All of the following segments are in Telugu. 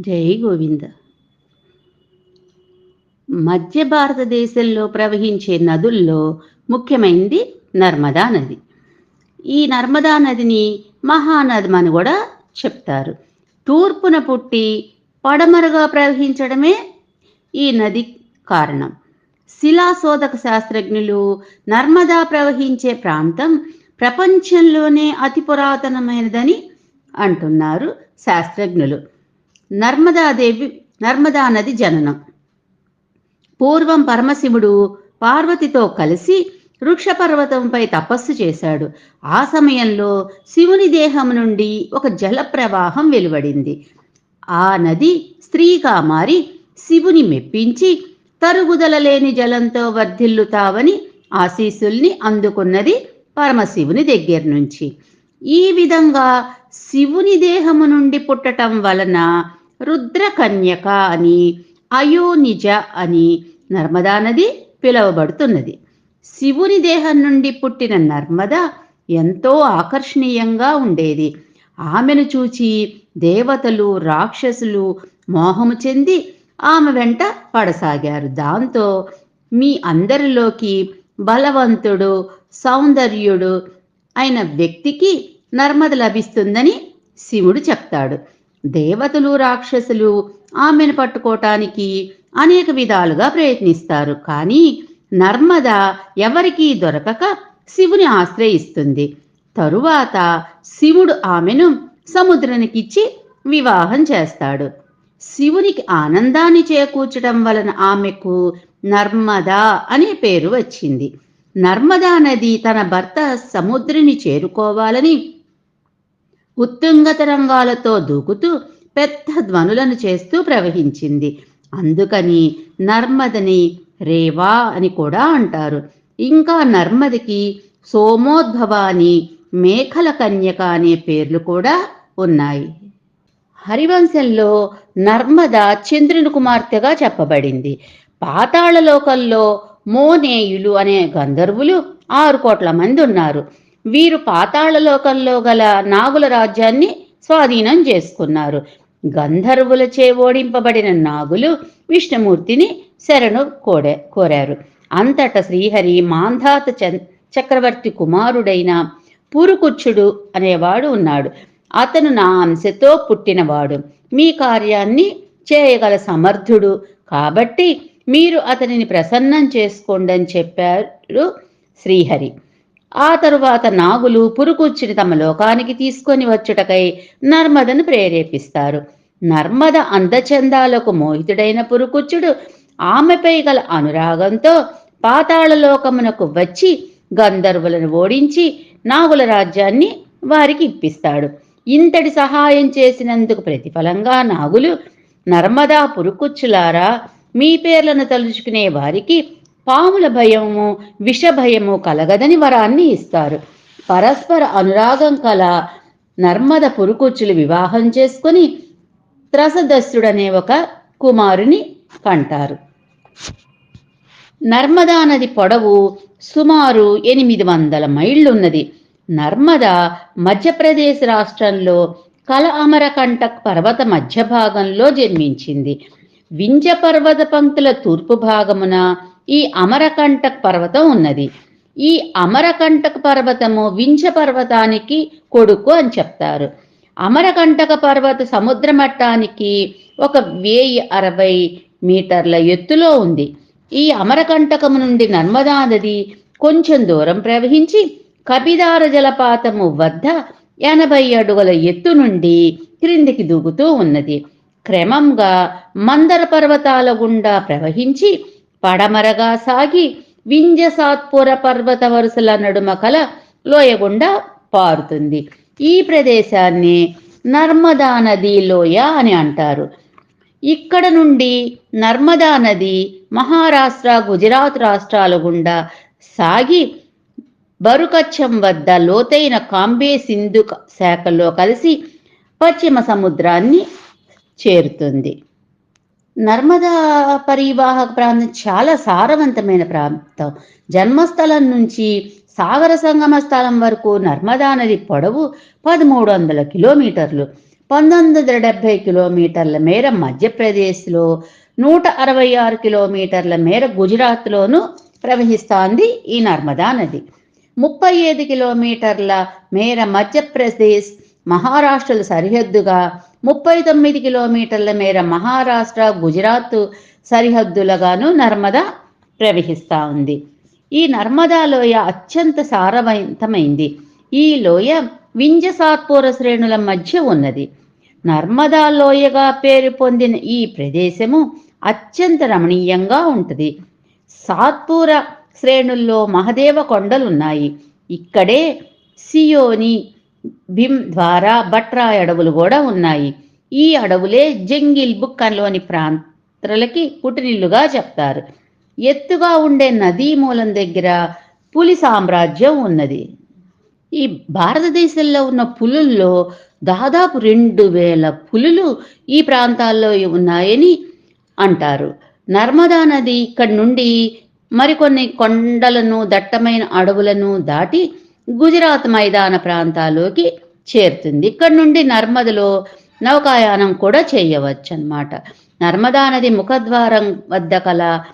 జై గోవింద. మధ్య భారతదేశంలో ప్రవహించే నదుల్లో ముఖ్యమైనది నర్మదా నది. ఈ నర్మదా నదిని మహానది అని కూడా చెప్తారు. తూర్పున పుట్టి పడమరగా ప్రవహించడమే ఈ నది కారణం. శిలాశోధక శాస్త్రజ్ఞులు నర్మదా ప్రవహించే ప్రాంతం ప్రపంచంలోనే అతి పురాతనమైనదని అంటున్నారు శాస్త్రజ్ఞులు. నర్మదాదేవి నర్మదా నది జననం. పూర్వం పరమశివుడు పార్వతితో కలిసి వృక్షపర్వతంపై తపస్సు చేశాడు. ఆ సమయంలో శివుని దేహం నుండి ఒక జల ప్రవాహం వెలువడింది. ఆ నది స్త్రీగా మారి శివుని మెప్పించి తరుగుదల లేని జలంతో వర్ధిల్లుతావని ఆశీస్సుల్ని అందుకున్నది పరమశివుని దగ్గర నుంచి. ఈ విధంగా శివుని దేహము నుండి పుట్టటం వలన రుద్రకన్యక అని అయోనిజ అని నర్మదా నది పిలువబడుతున్నది. శివుని దేహం నుండి పుట్టిన నర్మద ఎంతో ఆకర్షణీయంగా ఉండేది. ఆమెను చూచి దేవతలు రాక్షసులు మోహము చెంది ఆమె వెంట పడసాగారు. దాంతో మీ అందరిలోకి బలవంతుడు సౌందర్యుడు అయిన వ్యక్తికి నర్మద లభిస్తుందని శివుడు చెప్తాడు. దేవతలు రాక్షసులు ఆమెను పట్టుకోవటానికి అనేక విధాలుగా ప్రయత్నిస్తారు. కానీ నర్మద ఎవరికీ దొరకక శివుని ఆశ్రయిస్తుంది. తరువాత శివుడు ఆమెను సముద్రానికిచ్చి వివాహం చేస్తాడు. శివునికి ఆనందాన్ని చేకూర్చడం వలన ఆమెకు నర్మదా అనే పేరు వచ్చింది. నర్మదా నది తన భర్త సముద్రిని చేరుకోవాలని ఉత్తుంగ తరంగాలతో దూకుతూ పెద్ద ధ్వనులను చేస్తూ ప్రవహించింది. అందుకని నర్మదని రేవా అని కూడా అంటారు. ఇంకా నర్మదికి సోమోద్భవ అని మేఖల కన్యక అనే పేర్లు కూడా ఉన్నాయి. హరివంశంలో నర్మద చంద్రుని కుమార్తెగా చెప్పబడింది. పాతాళలోకంలో మోనేయులు అనే గంధర్వులు ఆరు కోట్ల మంది ఉన్నారు. వీరు పాతాళలోకంలో గల నాగుల రాజ్యాన్ని స్వాధీనం చేసుకున్నారు. గంధర్వులచే ఓడింపబడిన నాగులు విష్ణుమూర్తిని శరణు కోడే కోరారు. అంతట శ్రీహరి మాంధాత చక్రవర్తి కుమారుడైన పురుకుచ్చుడు అనేవాడు ఉన్నాడు. అతను నా అంశతో పుట్టినవాడు. మీ కార్యాన్ని చేయగల సమర్థుడు. కాబట్టి మీరు అతనిని ప్రసన్నం చేసుకోండి అని చెప్పారు శ్రీహరి. ఆ తరువాత నాగులు పురుకుచ్చిని తమ లోకానికి తీసుకొని వచ్చుటకై నర్మదను ప్రేరేపిస్తారు. నర్మద అందచందాలకు మోహితుడైన పురుకుచ్చుడు ఆమెపై గల అనురాగంతో పాతాళలోకమునకు వచ్చి గంధర్వులను ఓడించి నాగుల రాజ్యాన్ని వారికి ఇప్పిస్తాడు. ఇంతటి సహాయం చేసినందుకు ప్రతిఫలంగా నాగులు నర్మదా పురుకుచ్చులారా మీ పేర్లను తలుచుకునే వారికి పాముల భయము విష భయము కలగదని వరాన్ని ఇస్తారు. పరస్పర అనురాగం కల నర్మద పురుకుచ్చులు వివాహం చేసుకుని త్రసదస్యుడనే ఒక కుమారుని కంటారు. నర్మదా నది పొడవు సుమారు ఎనిమిది వందల మైళ్ళున్నది. నర్మద మధ్యప్రదేశ్ రాష్ట్రంలో కల అమరకంటక్ పర్వత మధ్య భాగంలో జన్మించింది. వింజ పర్వత పంక్తుల తూర్పు భాగమున ఈ అమరకంటక్ పర్వతం ఉన్నది. ఈ అమరకంటక పర్వతము వింజ పర్వతానికి కొడుకు అని చెప్తారు. అమరకంటక పర్వత సముద్ర మట్టానికి ఒక వెయ్యి అరవై మీటర్ల ఎత్తులో ఉంది. ఈ అమరకంటకము నుండి నర్మదా నది కొంచెం దూరం ప్రవహించి కపిదార జలపాతము వద్ద ఎనభై అడుగుల ఎత్తు నుండి క్రిందికి దూకుతూ ఉన్నది. క్రమంగా మందర పర్వతాల గుండా ప్రవహించి పడమరగా సాగి వింజసాత్పుర పర్వత వరుసల నడుమ కల లోయ గుండా పారుతుంది. ఈ ప్రదేశాన్ని నర్మదా నది లోయ అని అంటారు. ఇక్కడ నుండి నర్మదా నది మహారాష్ట్ర గుజరాత్ రాష్ట్రాల గుండా సాగి బరుకచ్చం వద్ద లోతైన కాంబే సింధు శాఖలో కలిసి పశ్చిమ సముద్రాన్ని చేరుతుంది. నర్మదా పరివాహక ప్రాంతం చాలా సారవంతమైన ప్రాంతం. జన్మస్థలం నుంచి సాగర సంగమ స్థలం వరకు నర్మదా నది పొడవు పదమూడు వందల కిలోమీటర్లు. పంతొమ్మిది వందల డెబ్బై కిలోమీటర్ల మేర మధ్యప్రదేశ్లో నూట అరవై ఆరు కిలోమీటర్ల మేర గుజరాత్లోను ప్రవహిస్తోంది ఈ నర్మదా నది. ముప్పై ఐదు కిలోమీటర్ల మేర మధ్యప్రదేశ్ మహారాష్ట్రల సరిహద్దుగా ముప్పై తొమ్మిది కిలోమీటర్ల మేర మహారాష్ట్ర గుజరాత్ సరిహద్దులుగాను నర్మదా ప్రవహిస్తూ ఉంది. ఈ నర్మదా లోయ అత్యంత సారవంతమైంది. ఈ లోయ వింజ సాత్పూర శ్రేణుల మధ్య ఉన్నది. నర్మదా లోయగా పేరు పొందిన ఈ ప్రదేశము అత్యంత రమణీయంగా ఉంటుంది. సాత్పూర శ్రేణుల్లో మహదేవ కొండలు ఉన్నాయి ఇక్కడే సియోని భీమ్ ద్వారా బట్రా అడవులు కూడా ఉన్నాయి. ఈ అడవులే జంగిల్ బుక్కన్లోని ప్రాంతాలకి పుట్టినిల్లుగా చెప్తారు. ఎత్తుగా ఉండే నదీ మూలం దగ్గర పులి సామ్రాజ్యం ఉన్నది. ఈ భారతదేశంలో ఉన్న పులుల్లో దాదాపు రెండు వేల పులులు ఈ ప్రాంతాల్లో ఉన్నాయని అంటారు. నర్మదా నది ఇక్కడి నుండి మరికొన్ని కొండలను దట్టమైన అడవులను దాటి గుజరాత్ మైదాన ప్రాంతాల్లోకి చేరుతుంది. ఇక్కడ నుండి నర్మదలో నౌకాయానం కూడా చేయవచ్చు అనమాట నర్మదా నది ముఖద్వారం వద్ద కల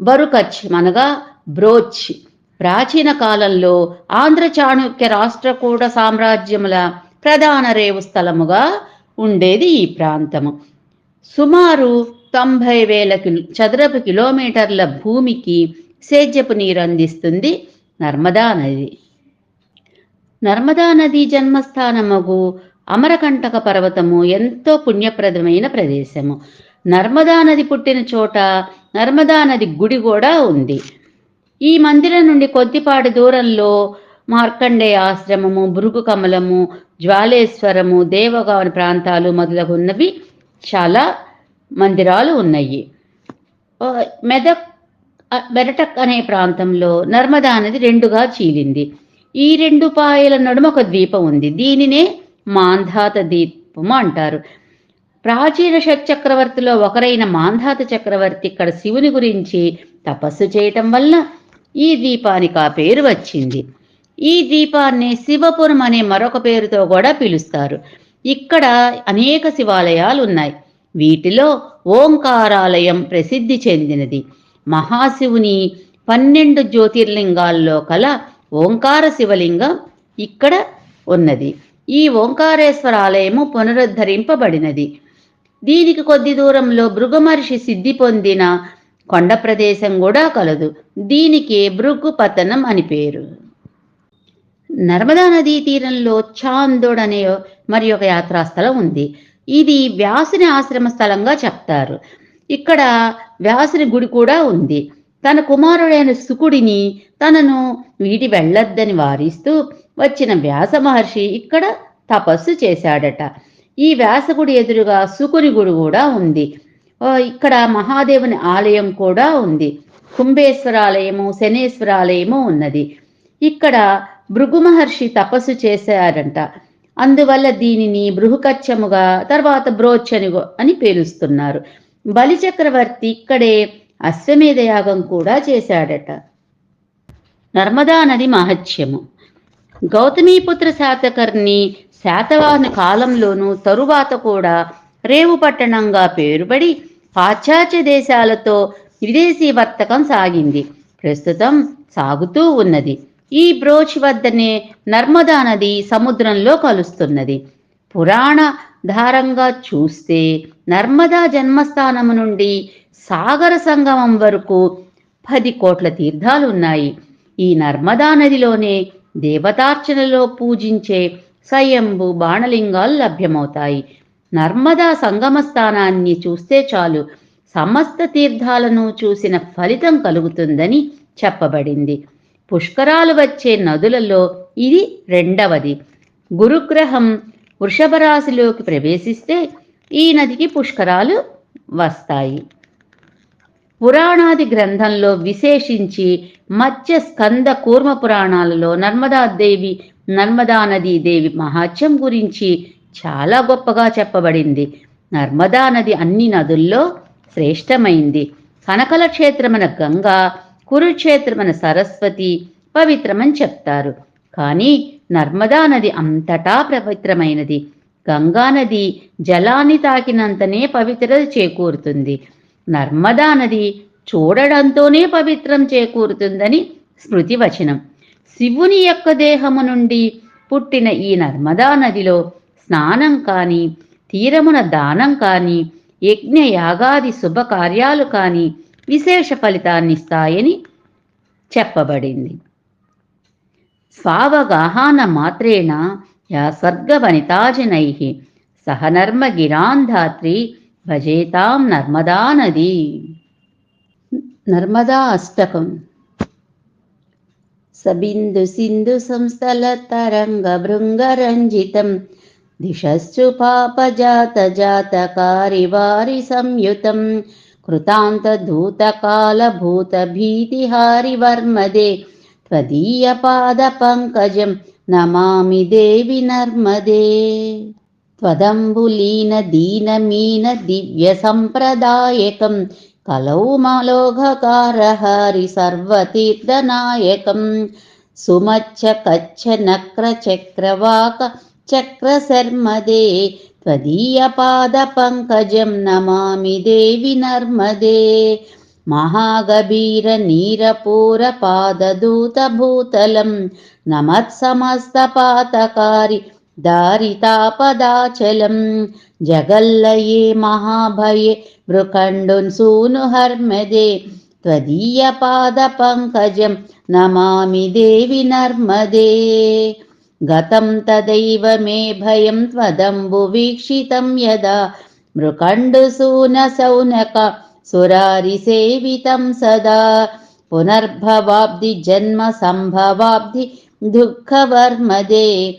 బరుకచ్ అనగా బ్రోచ్. ప్రాచీన కాలంలో ఆంధ్ర చాణుక్య రాష్ట్రకూట సామ్రాజ్యముల ప్రధాన రేవు స్థలముగా ఉండేది ఈ ప్రాంతము. సుమారు తొంభై వేల కిలో చదరపు కిలోమీటర్ల భూమికి సేద్యపు నీరు అందిస్తుంది నర్మదా నది. నర్మదా నది జన్మస్థానమగు అమరకంటక పర్వతము ఎంతో పుణ్యప్రదమైన ప్రదేశము. నర్మదా నది పుట్టిన చోట నర్మదా నది గుడి కూడా ఉంది. ఈ మందిరం నుండి కొద్దిపాటి దూరంలో మార్కండేయ ఆశ్రమము భృగు కమలము జ్వాలేశ్వరము దేవగావన ప్రాంతాలు మొదలగున్నవి చాలా మందిరాలు ఉన్నాయి. మెదక్ మెరటక్ అనే ప్రాంతంలో నర్మదా నది రెండుగా చీలింది. ఈ రెండు పాయల నడుమ ఒక ద్వీపం ఉంది. దీనినే మాంధాత ద్వీపము అంటారు. ప్రాచీన షట్చక్రవర్తిలో ఒకరైన మాంధాత చక్రవర్తి ఇక్కడ శివుని గురించి తపస్సు చేయటం వల్ల ఈ ద్వీపానికి ఆ పేరు వచ్చింది. ఈ ద్వీపాన్ని శివపురం అనే మరొక పేరుతో కూడా పిలుస్తారు. ఇక్కడ అనేక శివాలయాలు ఉన్నాయి. వీటిలో ఓంకారాలయం ప్రసిద్ధి చెందినది. మహాశివుని పన్నెండు జ్యోతిర్లింగాల్లో కల ఓంకార శివలింగం ఇక్కడ ఉన్నది. ఈ ఓంకారేశ్వర ఆలయము పునరుద్ధరింపబడినది. దీనికి కొద్ది దూరంలో భృగుమహర్షి సిద్ధి పొందిన కొండ ప్రదేశం కూడా కలదు. దీనికి భృగు పతనం అని పేరు. నర్మదా నదీ తీరంలో చాందోడ్ అనే మరి ఒక యాత్రాస్థలం ఉంది. ఇది వ్యాసుని ఆశ్రమ స్థలంగా చెప్తారు. ఇక్కడ వ్యాసుని గుడి కూడా ఉంది. తన కుమారుడైన సుకుడిని తనను వీటి వెళ్ళొద్దని వారిస్తూ వచ్చిన వ్యాస మహర్షి ఇక్కడ తపస్సు చేశాడట. ఈ వ్యాసగుడి ఎదురుగా సుకుని గుడి కూడా ఉంది. ఇక్కడ మహాదేవుని ఆలయం కూడా ఉంది. కుంభేశ్వర ఆలయము శనేశ్వర ఆలయము ఉన్నది. ఇక్కడ భృగు మహర్షి తపస్సు చేశారంట. అందువల్ల దీనిని బృహకచ్చముగా తర్వాత బ్రోచ్ అని అని బలిచక్రవర్తి ఇక్కడే అశ్వమేధ యాగం కూడా చేశాడట. నర్మదా నది మహత్యము. గౌతమీపుత్ర శాతకర్ణి శాతవాహన కాలంలోనూ తరువాత కూడా రేవు పట్టణంగా పేరుబడి పాశ్చాత్య దేశాలతో విదేశీ వర్తకం సాగింది. ప్రస్తుతం సాగుతూ ఉన్నది. ఈ బ్రోచ్ వద్దనే నర్మదా నది సముద్రంలో కలుస్తున్నది. పురాణ ధారంగా చూస్తే నర్మదా జన్మస్థానము నుండి సాగర సంగమం వరకు పది కోట్ల తీర్థాలు ఉన్నాయి ఈ నర్మదా నదిలోనే దేవతార్చనలో పూజించే సయంబు బాణలింగాలు లభ్యమవుతాయి. నర్మదా సంగమ స్థానాన్ని చూస్తే చాలు. సమస్త తీర్థాలను చూసిన ఫలితం కలుగుతుందని చెప్పబడింది. పుష్కరాలు వచ్చే నదులలో ఇది రెండవది. గురుగ్రహం వృషభ రాశిలోకి ప్రవేశిస్తే ఈ నదికి పుష్కరాలు వస్తాయి. పురాణాది గ్రంథంలో విశేషించి మత్స్య స్కంద కూర్మ పురాణాలలో నర్మదాదేవి నర్మదా నదీ దేవి మహాత్యం గురించి చాలా గొప్పగా చెప్పబడింది. నర్మదా నది అన్ని నదుల్లో శ్రేష్టమైంది. కనకల క్షేత్రమైన గంగా కురుక్షేత్రమైన సరస్వతి పవిత్రమని చెప్తారు. కానీ నర్మదా నది అంతటా పవిత్రమైనది. గంగానది జలాన్ని తాకినంతనే పవిత్రత చేకూరుతుంది. నర్మదా నది చూడడంతోనే పవిత్రం చేకూరుతుందని స్మృతి వచనం శివుని యొక్క దేహము నుండి పుట్టిన ఈ నర్మదా నదిలో స్నానం కానీ తీరమున దానం కానీ యజ్ఞ యాగాది శుభకార్యాలు కానీ విశేష ఫలితాన్నిస్తాయని చెప్పబడింది. స్వావగాహాన మాత్రేణ యా స్వర్గవనితాజనై సహ నర్మగిరాంధాత్రి భజేతాం నర్మదా నది. నర్మదా అష్టకం. సబిందు సింధు సంస్థల తరంగ భృంగరంజితం దిశస్సు పాపజాత జాతకారి వారి సంయుతం. కృతాంత ధూతకాల భూత భీతిహారి వర్మదే. త్వదీయ పాద పంకజం నమామి దేవి నర్మదే త్వదంబులీన దీనమీన దివ్య సంప్రదాయకం కలౌ మాలోఘకారహారి సర్వతీర్థనాయకం సుమచ్చ కచ్చ धारितापदाचलम् जगल्लये महाभये मृकण्डुन् सूनुहर्मदे त्वदीयपादपङ्कजं नमामि देवि नर्मदे। गतं तदैव मे भयं त्वदम्बुवीक्षितं यदा। मृकण्डुसूनसौनक सुरारिसेवितं सदा। पुनर्भवाब्धिजन्मसम्भवाब्धि दुःखवर्मदे।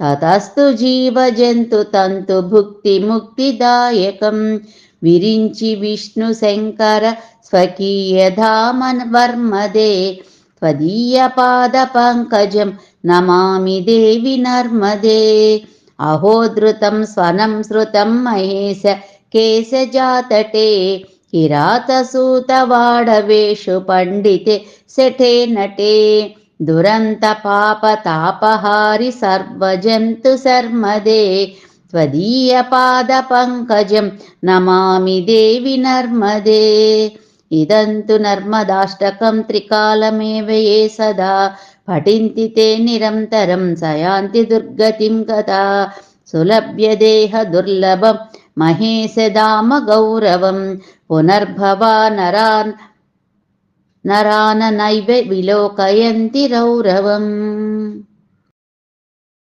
తతస్తు పంకజం నమామి దేవి నర్మదే అలక్ష లక్ష కిన్నరామరాసురాది పూజితం సులక్ష నీర తీర త్వదీయ పాద పంకజం నమామి దేవి నర్మదే. సనత్కుమార నాచికేత కశ్యపాత్రిషట్పదైः ధృతం స్వకీయమానసేషు నారదాదిషట్పदैः పండితే దేవదేవరాజకర్మ నటే. त्वदीयपादपङ्कजं नमामि देवि नर्मदे अलक्ष लक्ष लक्ष पापलक्षसारसायुधं ततस्तु जीवजन्तु तन्तु भुक्तिमुक्तिदायकं विरिञ्चि विष्णुशङ्कर स्वकीयधामन वर्मदे त्वदीयपादपङ्कजं नमामि देवि नर्मदे अहोधृतं स्वनं श्रुतं महेश केशजातटे किरातसूतवाडवेषु पण्डिते शठे नटे दुरन्तपापतापहारि सर्वजन्तु शर्मदे त्वदीयपादपङ्कजं नमामि देवि नर्मदे इदं तु नर्मदाष्टकं त्रिकालमेव ये सदा पठन्ति ते निरन्तरं सयान्ति दुर्गतिं कदा सुलभ्य देह दुर्लभं महेशदाम నరాన నైవ విలోకయంతి రౌరవం.